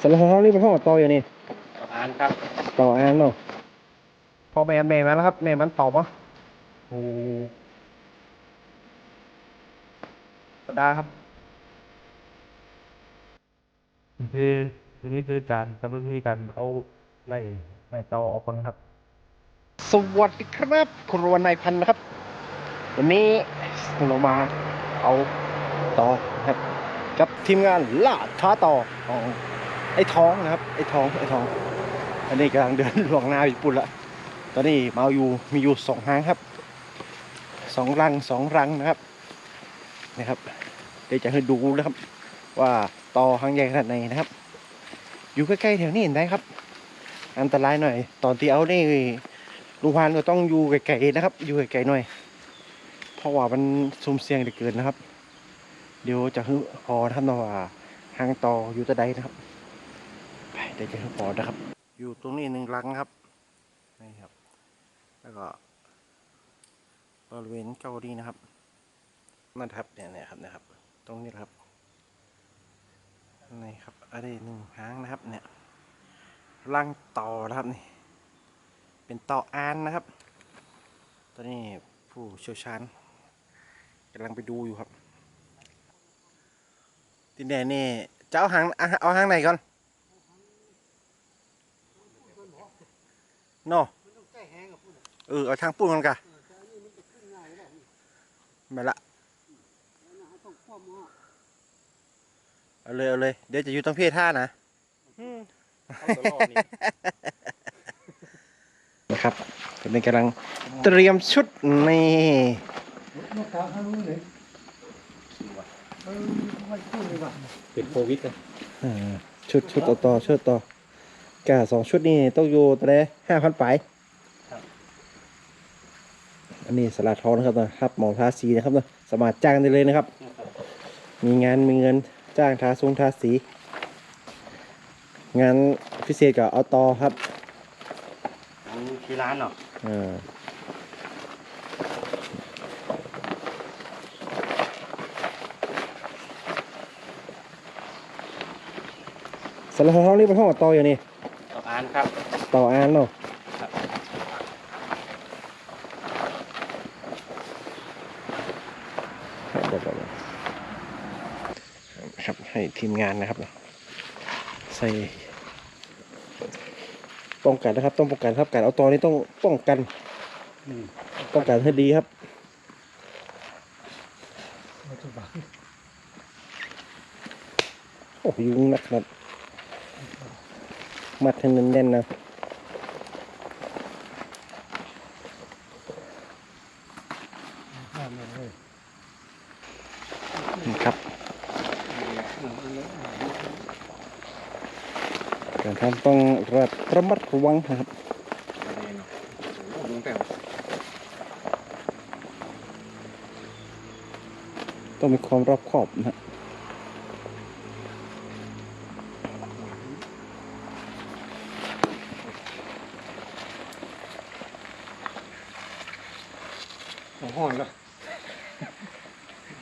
สำหรับเขานี่เป็นห้องต่ออย่างนี้อ่านครับต่ออ่านเนาะพอแม่แม่มาแล้วครับแม่มันตอบปะโอ้ธรรมดาครับคือคือนี่คือการทำวิธีการเอาไล่ไล่เตาออกก่อนครับ สวัสดีครับคุณรวนนายพันธุ์นะครับ วันนี้เรามาเอาต่อนะครับ กับทีมงานล่าท้าต่อของ ไอ้ท้องนะครับ ไอ้ท้องไอ้ท้อง อันนี้กำลังเดินหลวงนาญี่ปุ่นละตอนนี้มาอยู่มีอยู่สองหางครับสองรังสองรังนะครับนะครับเดี๋ยวจะให้ดูนะครับ ว่าต่อหางใหญ่ขนาดไหนนะครับ อยู่ใกล้ๆแถวนี้เห็นได้ครับ อันตรายหน่อย ตอนที่เอานี่ลุงพานก็ต้องอยู่ไกลๆนะครับ อยู่ไกลๆหน่อย เพราะว่ามันซุ่มเสี่ยงเหลือเกินนะครับ เดี๋ยวจะฮึพอนะครับนะว่าหางต่ออยู่ตะใดนะครับ เดี๋ยวจะฮึพอนะครับ อยู่ตรงนี้หนึ่งรังครับนี่ครับ แล้วก็บริเวณเก้าอี้นะครับนั่นครับเนี่ยเนี่ยครับนะครับ ตรงนี้ครับนี่ครับอันนี้หนึ่งหางนะครับ เนี่ยรังต่อนะครับนี่ เป็นต่ออานนะครับ ตอนนี้ผู้เชี่ยวชาญกำลังไปดูอยู่ครับทีแน่นี่จะเอาหางเอาหางไหนก่อน เนาะเออเอาทางปูนกันกะไม่ละเอาเลยเอาเลยเดี๋ยวจะอยู่ตรงเพศท่านะนะครับตอนนี้กำลังเตรียมชุดนี่เป็นโควิดเลยอ่าชุดชุดต่อต่อชุดต่อแกสองชุดนี่ต้องอยู่ตอนนี้ห้าพันไปอันนี้สลัดทองนะครับนะครับหมอทาสีนะครับนะสามารถจ้างได้เลยนะครับ มีงานมีเงินจ้างทาทรงทาสี งานพิเศษกับเอาตอครับที่ร้านเนาะอ่าสลัดทองนี่เป็นห้องต่ออย่างนี้อ่านครับ ต่ออ่านเนาะครับเดี๋ยวๆๆครับให้ทีมงานนะครับใส่ป้องกันนะครับ ต้องป้องกันครับการเอาตอนี้ต้องป้องกันป้องกันให้ดีครับโอ้ยุงนักนะ มัดให้แน่นๆนะนี่ครับการทำต้องระระมัดระวังนะครับต้องมีความรอบคอบนะฮะ ห้องแล้ว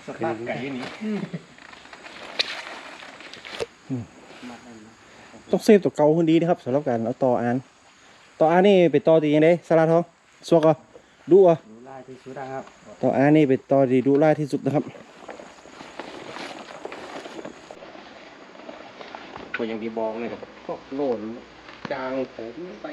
สตาร์ทไก่นี้ ต้อง เซฟตัวเก่าคนดีนะครับสำหรับการเอาต่ออ่านต่ออ่านนี่เป็นต่อดียังไงสลาทองสวกอะดูอะดูไล่ที่สุดนะครับต่ออ่านนี่เป็นต่อดีดูไล่ที่สุดนะครับก็อย่างที่บอกเลยครับก็โหล่นจางผมไป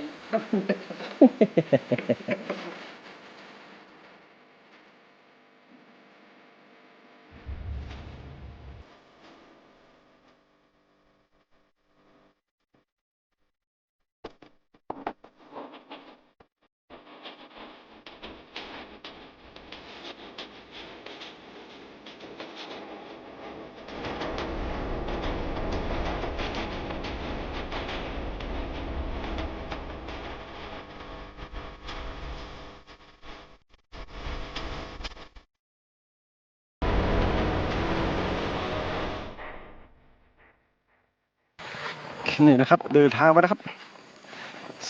นี่นะครับ เดินทางมานะครับ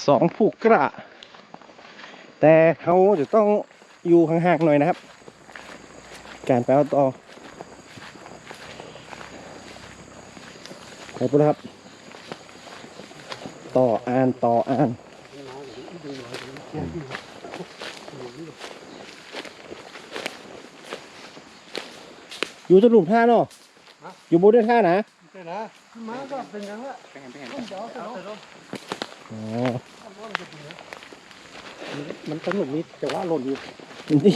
สองผู้กล้าแต่เขาจะต้องอยู่ห่างๆหน่อยนะครับ การไปเอาต่อไปปุ๊บครับ ต่ออ่านต่ออ่านอยู่ตะลุมท่าเนาะอยู่บนด้วยท่านะใช่นะ มาก็เป็นยังไงเป็นไงเป็นไงอ๋อมันสนุกนิดแต่ว่าหล่นอยู่นี่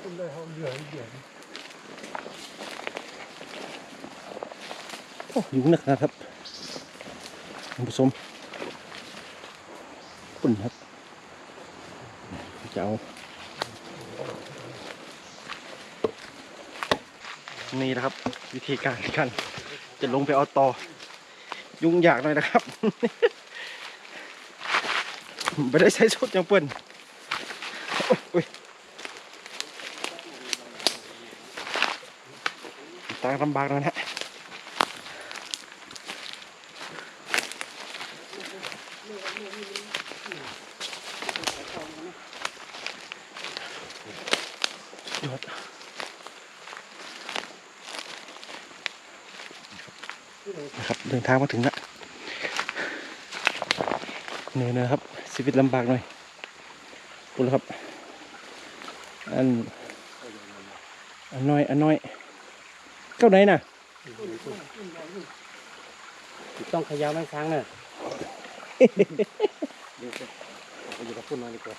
ขึ้นได้เขาเหลือเหลือโอ้ยุ่งหนักนะครับคุณผู้ชมปุ่นครับจะเอานี่นะครับ วิธีการกัน จะลงไปเอาต่อ ยุ่งยากหน่อยนะครับไม่ได้ใช้ชุดยังเปื่อนโอ้ยตางลำบากหน่อยนะ ยอดนะครับ เดินทางมาถึงแล้วเหนื่อยนะครับชีวิตลำบากหน่อยคุณครับ อันอันน้อยอันน้อยเก้าไหนน่ะต้องขยาวไม่ค้างเนอะเดี๋ยวไปอยู่กับพุ่นมาดีกว่า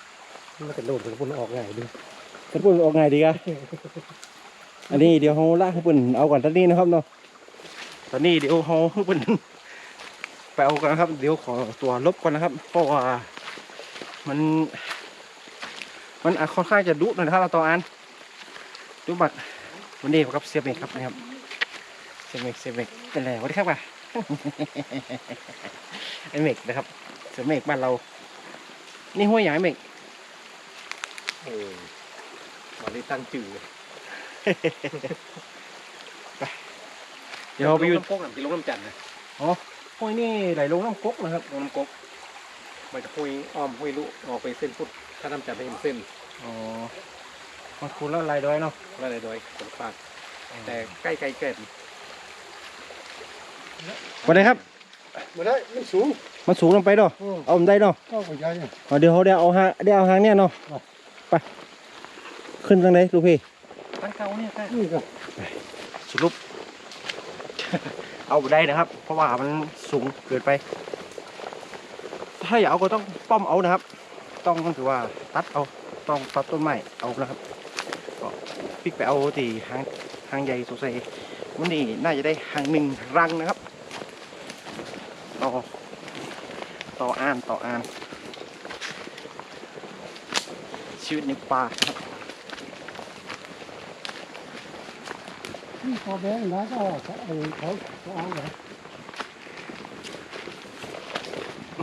มันจะโดดกับพุ่นออกง่ายดูท่านปุ่นออกไงดีกะอันนี้เดี๋ยวเขาลากให้ปุ่นเอาก่อนตอนนี้นะครับเนาะ ตอนนี้เดี๋ยวเขาให้ปุ่นไปเอากันนะครับ เดี๋ยวขอตัวลบก่อนนะครับ เพราะว่ามัน มันค่อนข้างจะดุหน่อยนะครับเราต่ออันดุบัดวันนี้กับเสียบเอกครับนะครับเสียบเอกเสียบเอกเป็นไรสวัสดีครับป่ะไอเมกนะครับเสียเมกบ้านเรา นี่ห้วยใหญ่เมกเออมาได้ตั้งจื่อ เดี๋ยวเราไปอยู่น้ำพกน้ำกิโลน้ำจันทร์นะห้วยนี่ไหลลงน้ำกกนะครับ ลงน้ำกกมันจะห้วยอ้อมห้วยลุออกไปเส้นพุทธถ้าน้ำจันทร์ไปเห็นเส้นอ๋อมันคูณแล้วลายดอยเนาะแล้วอะไรโดยผลปากแต่ใกล้ไกลเกินวันนี้ครับ มาได้ไม่สูงมันสูงลงไปเนาะเอามันได้เนาะก็ขยายเนี่ยอ๋อเดี๋ยวเขาเดี๋ยวเอาหางเดี๋ยวเอาหางเนี่ยเนาะอะไปขึ้นทางไหนลูกพี่ ตั้งเก่าเนี่ยใกล้นี่ก็สรุป เอาได้นะครับ เพราะว่ามันสูงเกินไป ถ้าอยากเอาก็ต้องป้อมเอานะครับ ต้องถือว่าตัดเอาต้องตัดต้นไม้เอานะครับก็พิกไปเอาตีหางหางใหญ่สงสัยวันนี้น่าจะได้หางหนึ่งรังนะครับ ต่อ ต่ออ่านต่ออ่านชีวิตในป่าครับ พอแบงค์นะก็เขาเอาเขาเอาเหรอโ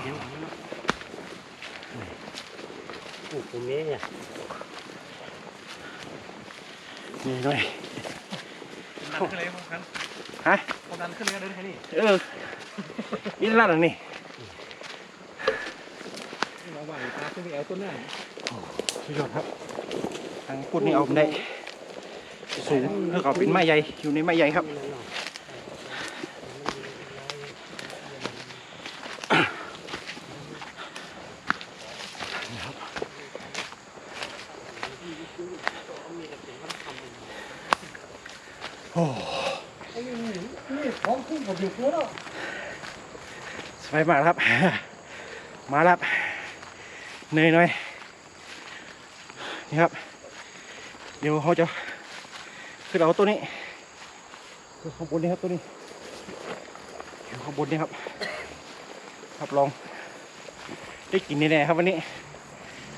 อ้โหเมย์เนี่ยนี่หน่อยดันขึ้นเลยพวกนั้นฮะพวกนั้นขึ้นเลยเดินแค่นี้เออนี่ลั่นอันนี่ระหว่างตาขึ้นไปเอาต้นหน้าสุดยอดครับทางพูดนี่เอาผมได้ สูงแล้วก็เป็นไม้ใหญ่อยู่ในไม้ใหญ่ครับโองขึ้นกับอยู่ตัวแลสบายมากครับ มาแล้วครับเหนื่อยหน่อยนี่ครับ เดี๋ยวเขาจะ ขึ้นเอาตัวนี้คือข้างบนนี่ครับตัวนี้อยู่ข้างบนนี่ครับครับลองได้กินแน่ๆครับวันนี้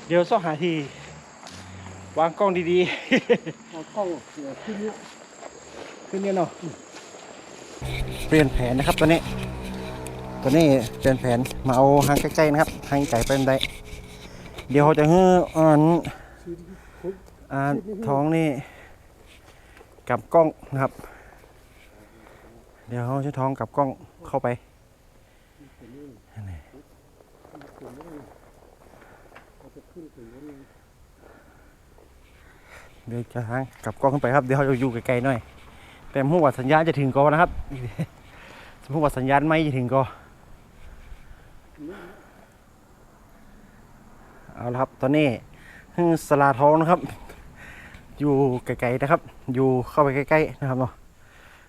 เดี๋ยวซ่อหาที่วางกล้องดีๆเอากล้องเสียขึ้นเนี่ยขึ้นเนี่ยเนาะเปลี่ยนแผนนะครับตอนนี้ตอนนี้เปลี่ยนแผนมาเอาหางใกล้ๆนะครับหางไก่ไปบันไดเดี๋ยวเขาจะเฮ้ออ่านอ่านท้องนี่ กับกล้องนะครับ เดี๋ยวเขาใช้ท้องกับกล้องเข้าไปเดี๋ยวจะหางกับกล้องขึ้นไปครับ เดี๋ยวเขาจะอยู่ไกลๆหน่อย แต่หัวาสัญญาณจะถึงก็นะครับสมมติว่าสัญญาณไม่จะถึงก็เอาละครับ ตอนนี้สลาทองนะครับ อยู่ไกลๆนะครับ อยู่เข้าไปใกล้ๆนะครับเนาะ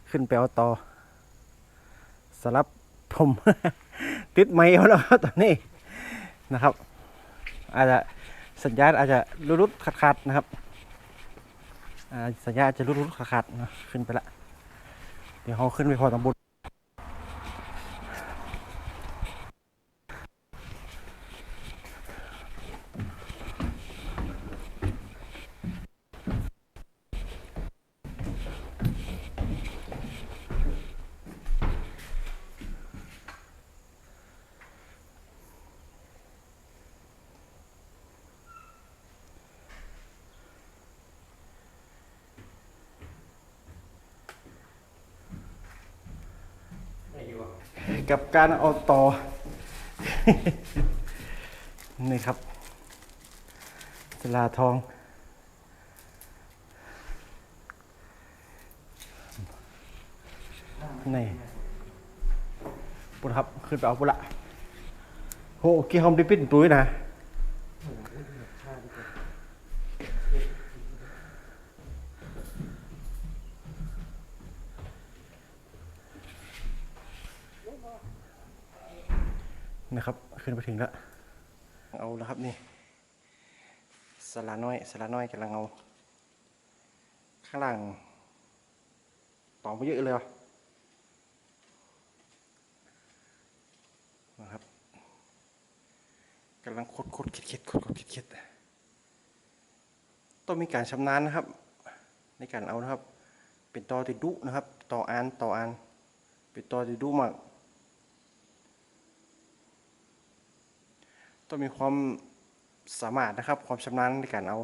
ขึ้นไปเอาต่อสลับผมติดไม้แล้วตอนนี้นะครับ อาจจะสัญญาณอาจจะรุดๆขาดๆนะครับอ่าสัญญาณอาจจะรุดๆขาดๆนะขึ้นไปละเดี๋ยวเขาขึ้นไปพอตำบล กับการเอาต่อ นี่ครับสลาทองนี่ปุ่นครับ ขึ้นไปเอาปุระโหกี่หอมได้ปิดตุ้ยนะ นะครับ ขึ้นไปถึงแล้วเอาแล้วครับนี่สลาน้อยสลาน้อยกำลังเอาข้างล่างต่อไปเยอะเลยวะนะครับกำลังคดคดเข็ดเข็ดคดคดเข็ดเข็ดต้องมีการชำนาญนะครับ ในการเอานะครับ เป็นตอติดดุนะครับ ต่ออันต่ออันเป็นตอติดดุมาก ต้องมีความสามารถนะครับ ความชำนาญในการเอา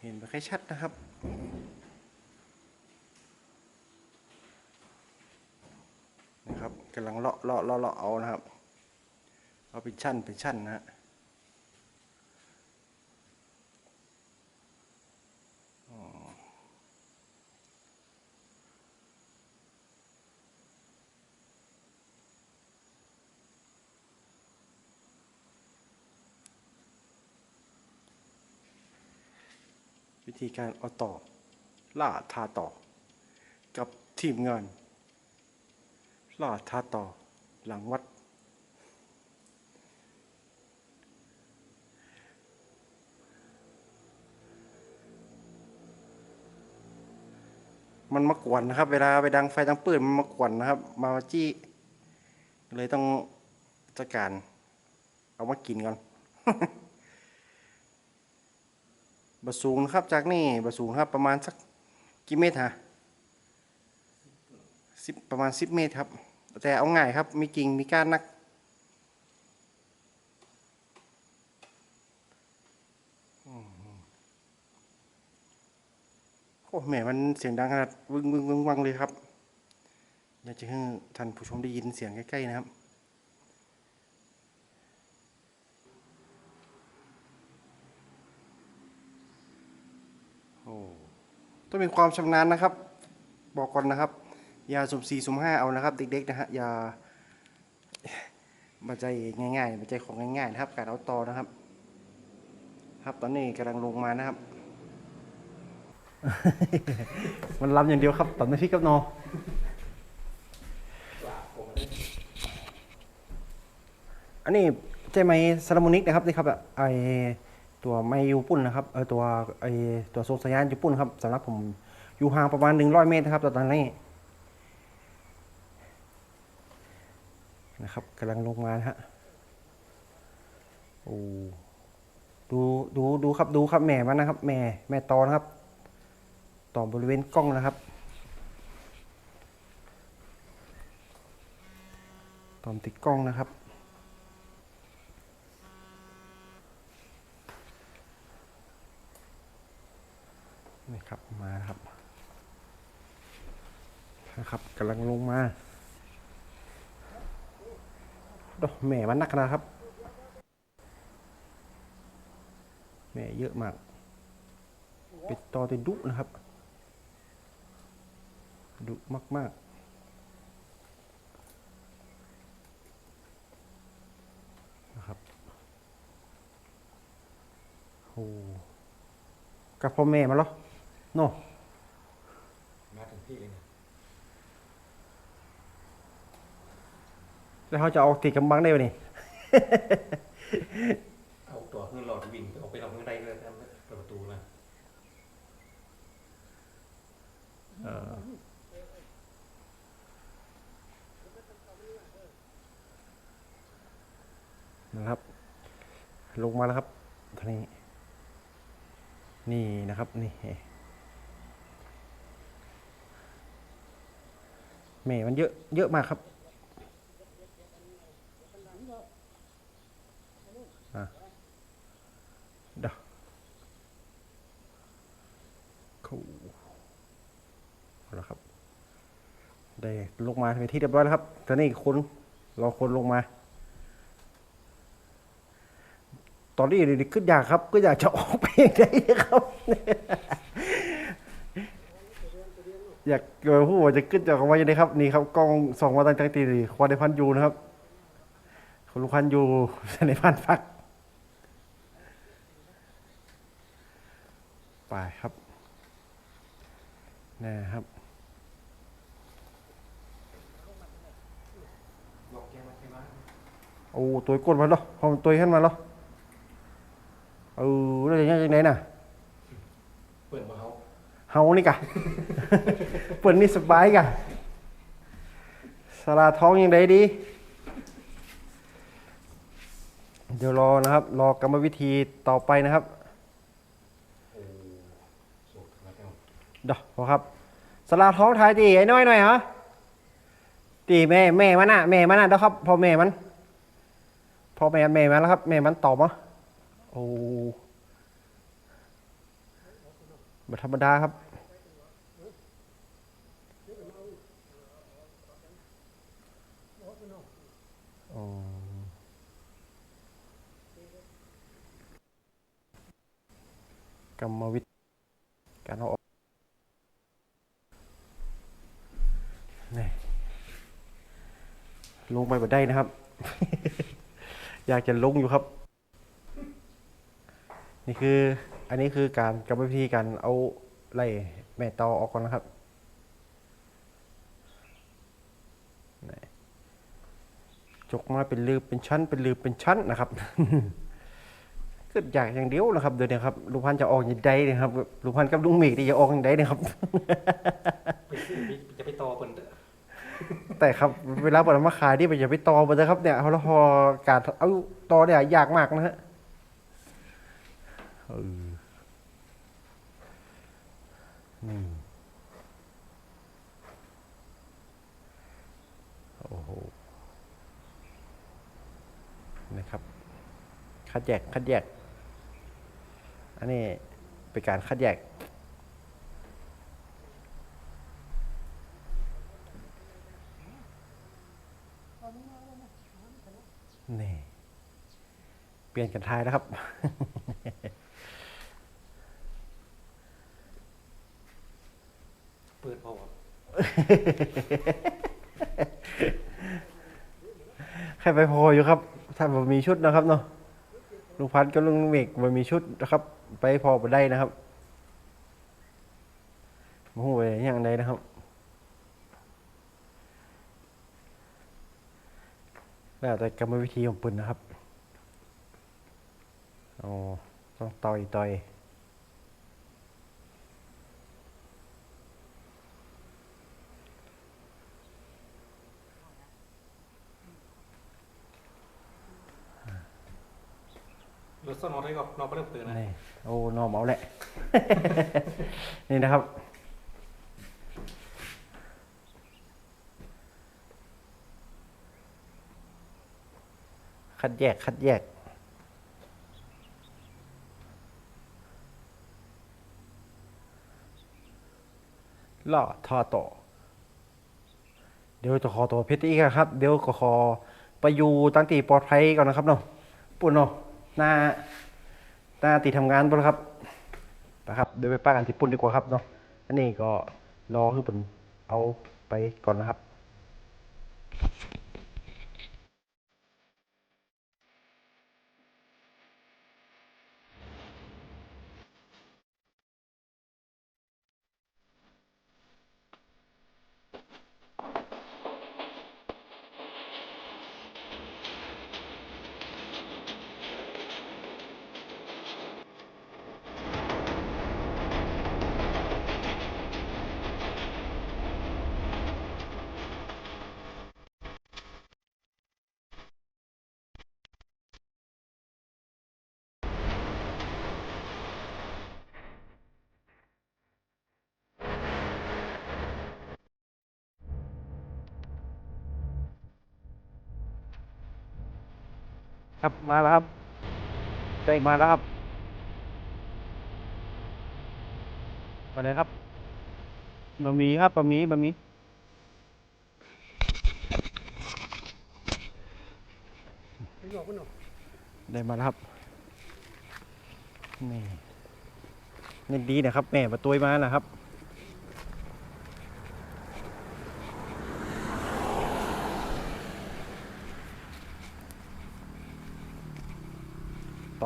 เห็นไม่ค่อยชัดนะครับนะครับกำลังเลาะเลาะเลาะเลาะเอานะครับ เอาเป็นชั้นเป็นชั้นนะฮะ ธีการเอาต่อ ล่าทาต่อ กับทีมงาน ล่าทาต่อหลังวัด มันมากวนนะครับ เวลาไปดังไฟดังปืนมันมากวนนะครับ มาจี้ เลยต้องจัดการ เอามากินก่อน บะสูงนะครับจากนี่บะสูงครับประมาณสักกี่เมตรฮะสิบประมาณสิบเมตรครับ แต่เอาง่ายครับ มีจริงมีการนัก โอ้แหมมันเสียงดังขนาด วึงวึงวึงวังเลยครับ อยากจะให้ท่านผู้ชมได้ยินเสียงใกล้ ๆ นะครับ ต้องมีความชำนาญนะครับ บอกก่อนนะครับ อย่าสุ่มสี่สุ่มห้าเอานะครับ เด็กๆนะฮะอย่ามาใจง่ายๆมาใจของง่ายๆนะครับ การเอาต่อนะครับ ครับตอนนี้กำลังลงมานะครับ มันลำอย่างเดียวครับตอนนี้พี่กับนออันนี้ใช่ไหมซาลามูนิกนะครับนี่ครับอะไอ ตัวไม่ยูปุ่นนะครับเออตัวไอตัวโซสยานยูปุ่นครับสำหรับผมอยู่ห่างประมาณหนึ่งร้อยเมตรนะครับตอนนี้นะครับกำลังลงมาฮะโอ้ดูดูดูครับดูครับแม่มันนะครับ แม่แม่ตอนะครับ ต่อบริเวณกล้องนะครับตอมติดกล้องนะครับ นี่ ครับมาครับนะครับกำลังลงมาดอกแหม่มันนักนะครับแม่เยอะมาก เป็นตอที่ดุนะครับ ดุมาก ๆนะครับโอ้กับพ่อแม่มาเหรอ โน่มาถึงที่เลยนะแล้วเขาจะเอาตีกำบังได้ไหมนี่ เอาตัวขึ้นหลอดวิ่งออกไปหลอดข้างในเลยทำเปิดประตูนะเออนะครับ ลงมาแล้วครับท่านี้ นี่นะครับ นี่ แม่มันเยอะเยอะมากครับอะเดยวเข้าเอาละครับ ได้ลงมาเป็นที่เรียบร้อยแล้วครับ ตอนนี้คนรอคนลงมา ตอนนี้เด็กๆขึ้นอยากครับ ก็อยากจะออกไปอย่างไรครับ อยากเกิดผู้ว่าจะขึ้นจากออกมาอย่างไรครับนี่ครับกล้องส่องมาตั้งแต่ตีสี่ควาในพันยูนะครับคุณลุงพันยูในพันพักไปครับนะครับโอ้ตัวก้นมาแล้วพอมตัวขึ้นมาแล้วเออแล้วอย่างยังไงน่ะเปิดมา เฮานี่กะเปิดนี่สบายกะสลาท้องยังไงดี เดี๋ยวรอนะครับ รอกรรมวิธีต่อไปนะครับโอ้สุดแล้วกันเดอกพอครับสลาท้องทายตีไอ้น้อยหน่อยฮะตีแม่แม่มันน่ะแม่มันน่ะเด้อครับพอแม่มันพอแม่แม่มันแล้วครับ แม่มันตอบมาโอ้ บัธรรมดาครับ กรรมวิธีการเอาออกนี่ลงไปบ่ได้นะครับ อยากจะลงอยู่ครับ นี่คือ อันนี้คือการกรรมวิธีการเอาไล่แม่ตอออกก่อนนะครับนี่จกมาเป็นลืบเป็นชั้น เป็นลืบเป็นชั้นนะครับก็อยากอย่างเดียวนะครับเดี๋ยวนี้ครับลุงพันธุ์จะออกอย่างใดเนะครับลุงพันธุ์กับลุงเมกนี่จะออกอย่างใดเนะครับไปซื้อจะไปต่อเปิดแต่ครับเวลาเปิดมาขายนี่มันอย่าไปตอมันนะครับเนี่ยเพราะเราพอการเอาตอเนี่ยยากมากนะฮะเออ นี่โอ้โหนะครับ คัดแยกคัดแยก อันนี้เป็นการคัดแยกนี่เปลี่ยนกันทายแล้วครับ เปิดพอแค่ไปพออยู่ครับ ถ้าผมมีชุดนะครับเนาะลุงพันกับลุงเมกมันมีชุดนะครับ ไปพอไปได้นะครับโอ้โหอย่างใดนะครับแล้วแต่กรรมวิธีของปืนนะครับ อ๋อ ต้องต่อยต่อย รถซ่อนนอได้ก็นอนไปเริ่มเตือนนะนี่โอ้นอมเอาแหละ นี่นะครับ คัดแยก คัดแยก ล่อทอต่อเดี๋ยวจะขอตัวเพชรอีกครับ เดี๋ยวก็ขอไปอยู่ตั้งตีปลอดภัยก่อนนะครับเนาะปุ่นเนาะ หน้าหน้าตีทำงานบ่ลครับนะครับเดี๋ยวไปป้ากันที่ปุ่นดีกว่าครับเนาะอันนี้ก็รอคือผมเอาไปก่อนนะครับ ครับมาแล้วครับใจมาแล้วครับมาเลยครับบะหมี่ครับบะหมี่บะหมี่ได้มาแล้วครับนี่นี่ดีนะครับแม่ประตูมานะครับ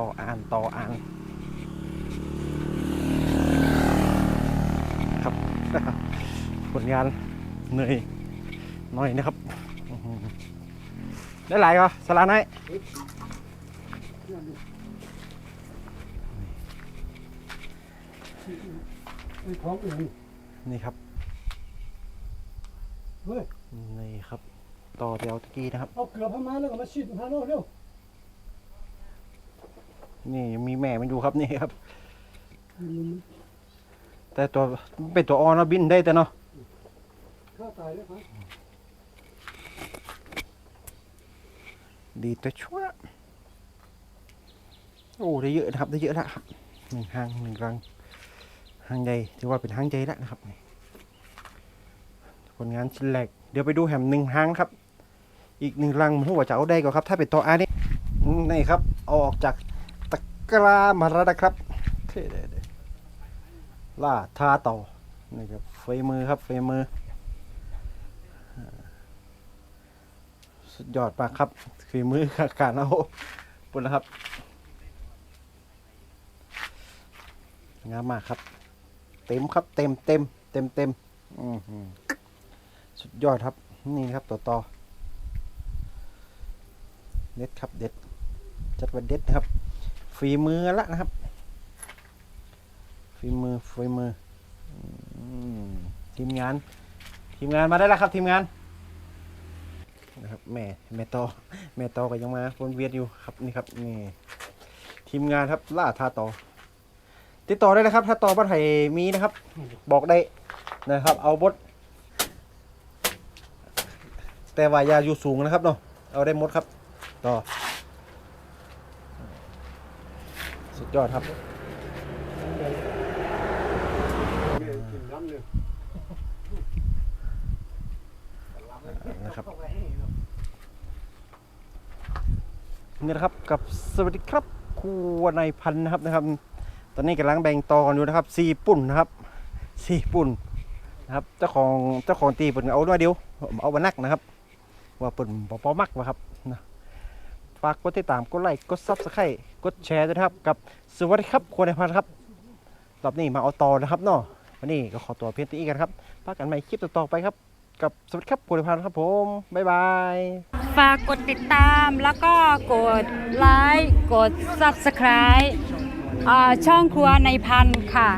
ต่ออ่านต่ออ่านครับ ผล งานเหนื่อยหน่อยนะครับอื้อหือได้หลายก็สลาไหนไอ้ของอื่นนี่ครับเฮ้ยนี่ครับ ต่อแถวตะกี้นะครับเอาเกลือพม่าแล้วก็มาฉีดพาโน่เร็วนี่ยังมีแม่มันอยู่ครับนี่ครับ แต่ตัวเป็นตัวอ่อนแล้วบินได้แต่เนาะ ดีแต่ชั่ว โอ้ได้เยอะนะครับได้เยอะแล้วครับหนึ่งห้างหนึ่งรังห้างใหญ่ถือว่าเป็นห้างใหญ่แล้วนะครับนี่ผลงานชิ้นแรกเดี๋ยวไปดูแหมหนึ่งห้างครับ อีกหนึ่งรังผมว่าจะเอาได้ก็ครับ ถ้าเป็นตัวอานี่นี่ครับออกจากตะกร้ามาแล้วนะครับเท่เด้ๆล่าท่าต่อนี่ครับเฟยมือครับเฟยมือ สุดยอดมากครับฝีมือการเอาปุ่นแล้วครับ งามมากครับ เต็มครับเต็มเต็มเต็มเต็มอื้อหือสุดยอดครับ นี่ครับต่อต่อเด็ดครับเด็ด จัดว่าเด็ดนะครับ ฝีมือละนะครับ ฝีมือฝีมืออมทีมงาน ทีมงานมาได้แล้วครับทีมงาน แม่แม่ตอแม่ตอก็ยังมาวนเวียนอยู่ครับนี่ครับนี่ทีมงานครับล่าทาต่อ ติดต่อได้นะครับ ถ้าต่อบ้านไห่มีนะครับ บอกได้นะครับ เอาบดแต่ว่ายาอยู่สูงนะครับเนาะเอาได้หมดครับ ต่อ สุดยอดครับนะครับ นี่นะครับกับสวัสดีครับครัวนายพันธ์นะครับนะครับ ตอนนี้กำลังแบ่งตอนอยู่นะครับสี่ปุ่นนะครับสี่ปุ่นนะครับเจ้าของเจ้าของตีปิ่นเอาด้วยเดียวเอามานักนะครับ ว่าปิ่นปอปอมักวะครับนะฝากกดติดตามกดไลค์กดซับสไครต์กดแชร์ด้วยครับ กับสวัสดีครับครัวนายพันธ์ครับรอบนี้มาเอาต่อนะครับเนาะวันนี้ก็ขอตัวเพียงเท่านี้กันครับพักกันใหม่คลิปต่อๆไปครับ กับสวัสดีครับครัวนายพันธ์ครับผม บ๊ายบาย ฝากกดติดตามแล้วก็กดไลค์กด Subscribe อ่าช่องครัวในพันธ์ค่ะ